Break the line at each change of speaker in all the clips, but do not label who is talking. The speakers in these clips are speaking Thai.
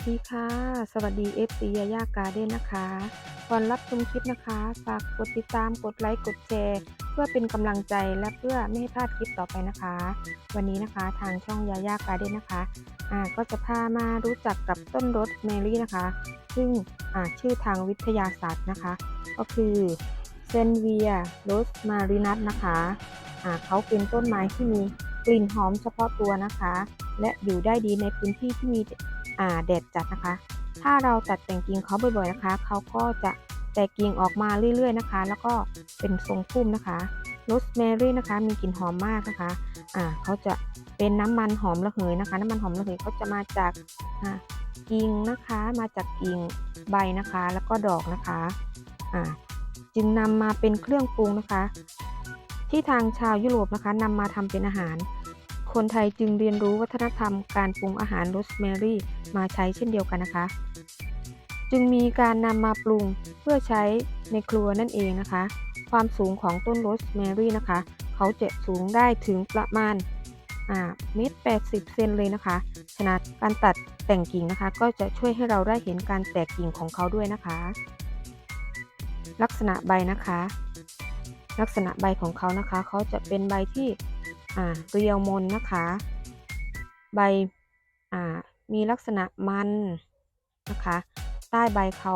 วัสดีค่ะ สวัสดี FC ยาย่าการ์เด้นนะคะก่อนรับชมคลิปนะคะ ฝากกดติดตามกดไลค์กดแชร์ เพื่อเป็นกำลังใจและเพื่อไม่ให้พลาดคลิปต่อไปนะคะ วันนี้นะคะทางช่องยาย่าการ์เด้นนะคะอ่าก็จะพามารู้จักกับต้นรสแมรี่นะคะ ซึ่งอ่าชื่อทางวิทยาศาสตร์นะคะ ก็คือเซนเวียโรสมารินัสนะคะอ่าเขาเป็นต้นไม้ที่มีกลิ่นหอมเฉพาะตัวนะคะ และอยู่ได้ดีในพื้นที่ที่มี แดดจัดนะคะ ถ้าเราตัดแต่งกิ่งเขาบ่อยๆนะคะ เขาก็จะแตกกิ่งออกมาเรื่อยๆนะคะ แล้วก็เป็นทรงพุ่มนะคะโรสแมรี่นะคะ มีกลิ่นหอมมากนะคะ อ่าเขาจะเป็นน้ำมันหอมระเหยนะคะ น้ำมันหอมระเหยเขาจะมาจากอ่ากิ่งนะคะ มาจากกิ่งใบนะคะ แล้วก็ดอกนะคะ อ่า จึงนำมาเป็นเครื่องปรุงนะคะ ที่ทางชาวยุโรปนะคะนำมาทำเป็นอาหาร คนไทยจึงเรียนรู้วัฒนธรรมการปรุงอาหารโรสแมรี่มาใช้เช่นเดียวกันนะคะ จึงมีการนำมาปรุงเพื่อใช้ในครัวนั่นเองนะคะ ความสูงของต้นโรสแมรี่นะคะ เขาจะสูงได้ถึงประมาณเมตรแปดสิบเซนเลยนะคะฉะนั้นการตัดแต่งกิ่งนะคะ ก็จะช่วยให้เราได้เห็นการแตกกิ่งของเขาด้วยนะคะ ลักษณะใบนะคะ ลักษณะใบของเขานะคะ เขาจะเป็นใบที่ อ่าเรียวมนนะคะ ใบอ่ามีลักษณะมันนะคะ ใต้ใบเขา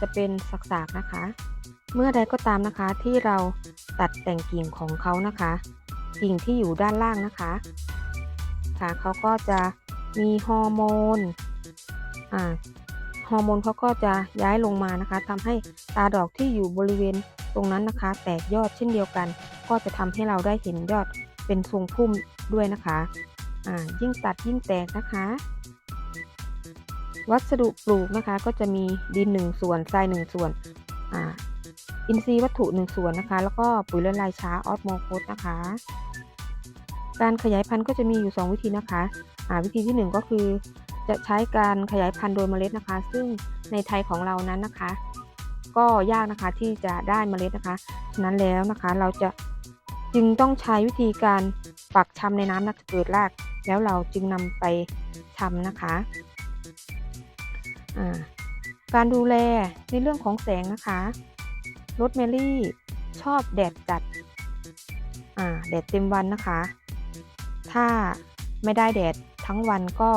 จะเป็นสักๆนะคะ เมื่อใดก็ตามนะคะที่เราตัดแต่งกิ่งของเขานะคะ กิ่งที่อยู่ด้านล่างนะคะค่ะเขาก็จะมีฮอร์โมนอ่าฮอร์โมนเขาก็จะย้ายลงมานะคะทำให้ตาดอกที่อยู่บริเวณตรงนั้นนะคะ แตกยอดเช่นเดียวกัน ก็จะทำให้เราได้เห็นยอดเป็นทรงพุ่มด้วยนะคะอ่ายิ่งตัดยิ่งแตกนะคะ วัสดุปลูกนะคะก็จะมีดิน1ส่วนทราย1ส่วนอ่าอินทรีย์วัตถุ1ส่วนนะคะ แล้วก็ปุ๋ยละลายช้าออสโมโคสนะคะ การขยายพันธุ์ก็จะมีอยู่ 2 วิธีนะคะอ่าวิธีที่ 1 ก็คือ จะใช้การขยายพันธุ์โดยเมล็ดนะคะ ซึ่งในไทยของเรานั้นนะคะ ก็ยากนะคะที่จะได้เมล็ดนะคะ ฉะนั้นแล้วนะคะเราจะ จึงต้องใช้วิธีการปักชำในน้ำนักเกิดราก แล้วเราจึงนำไปชำนะคะการดูแลในเรื่องของแสงนะคะรสแมรี่ชอบแดดจัดแดดเต็มวันนะคะ ถ้าไม่ได้แดดทั้งวันก็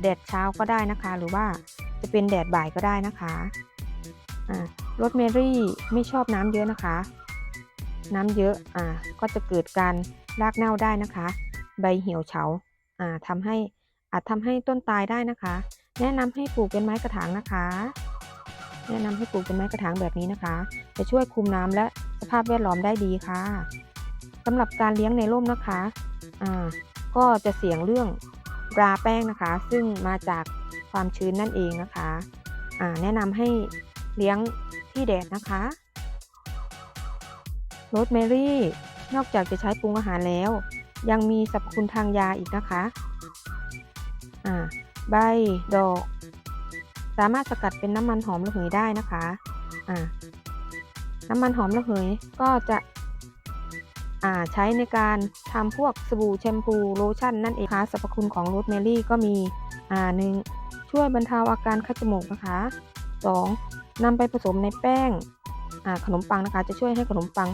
แดดเช้าก็ได้นะคะ หรือว่าจะเป็นแดดบ่ายก็ได้นะคะรสแมรี่ไม่ชอบน้ำเยอะนะคะ น้ำเยอะอ่าก็จะเกิดการรากเน่าได้นะคะ ใบเหี่ยวเฉาอ่าทำให้อาจทำให้ต้นตายได้นะคะ แนะนำให้ปลูกเป็นไม้กระถางนะคะ แนะนำให้ปลูกเป็นไม้กระถางแบบนี้นะคะ จะช่วยคุมน้ำและสภาพแวดล้อมได้ดีค่ะสำหรับการเลี้ยงในร่มนะคะอ่าก็จะเสี่ยงเรื่องราแป้งนะคะ ซึ่งมาจากความชื้นนั่นเองนะคะอ่าแนะนำให้เลี้ยงที่แดดนะคะ โรสแมรี่ นอกจากจะใช้ปรุงอาหารแล้ว ยังมีสรรพคุณทางยาอีกนะคะอ่าใบดอก สามารถสกัดเป็นน้ำมันหอมระเหยได้นะคะอ่าน้ำมันหอมระเหยก็จะอ่าใช้ในการทำพวกสบู่แชมพูโลชั่นนั่นเองค่ะสรรพคุณของโรสแมรี่ก็มีอ่าหนึ่งช่วยบรรเทาอาการคัดจมูกนะคะ 2. นำไปผสมในแป้งขนมปังนะคะ จะช่วยให้ขนมปัง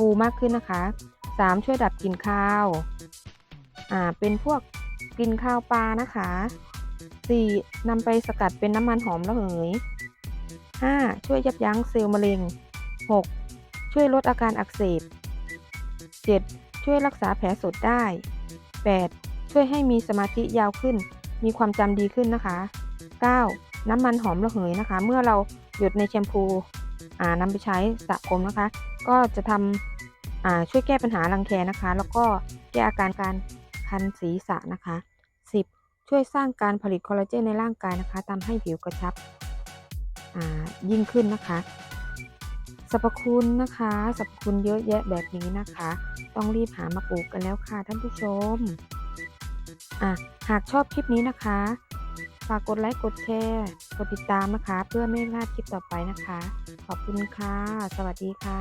ฟูมากขึ้นนะคะ 3. ช่วยดับกลิ่นคาวอ่าเป็นพวกกลิ่นคาวปลานะคะ 4. นำไปสกัดเป็นน้ำมันหอมระเหย 5. ช่วยยับยั้งเซลล์มะเร็ง 6. ช่วยลดอาการอักเสบ 7. ช่วยรักษาแผลสดได้ 8. ช่วยให้มีสมาธิยาวขึ้น มีความจำดีขึ้นนะคะ 9. น้ำมันหอมระเหยนะคะ เมื่อเราหยดในแชมพู นำไปใช้สระผมนะคะ ก็จะทำอ่าช่วยแก้ปัญหารังแคนะคะ แล้วก็แก้อาการการคันศีรษะนะคะ 10. ช่วยสร้างการผลิตคอลลาเจนในร่างกายนะคะทำให้ผิวกระชับยิ่งขึ้นนะคะสรรพคุณนะคะสรรพคุณเยอะแยะแบบนี้นะคะ ต้องรีบหามาปลูกกันแล้วค่ะท่านผู้ชมอะหากชอบคลิปนี้นะคะ ฝากกดไลค์กดแชร์กดติดตามนะคะ เพื่อไม่พลาดคลิปต่อไปนะคะ ขอบคุณค่ะ สวัสดีค่ะ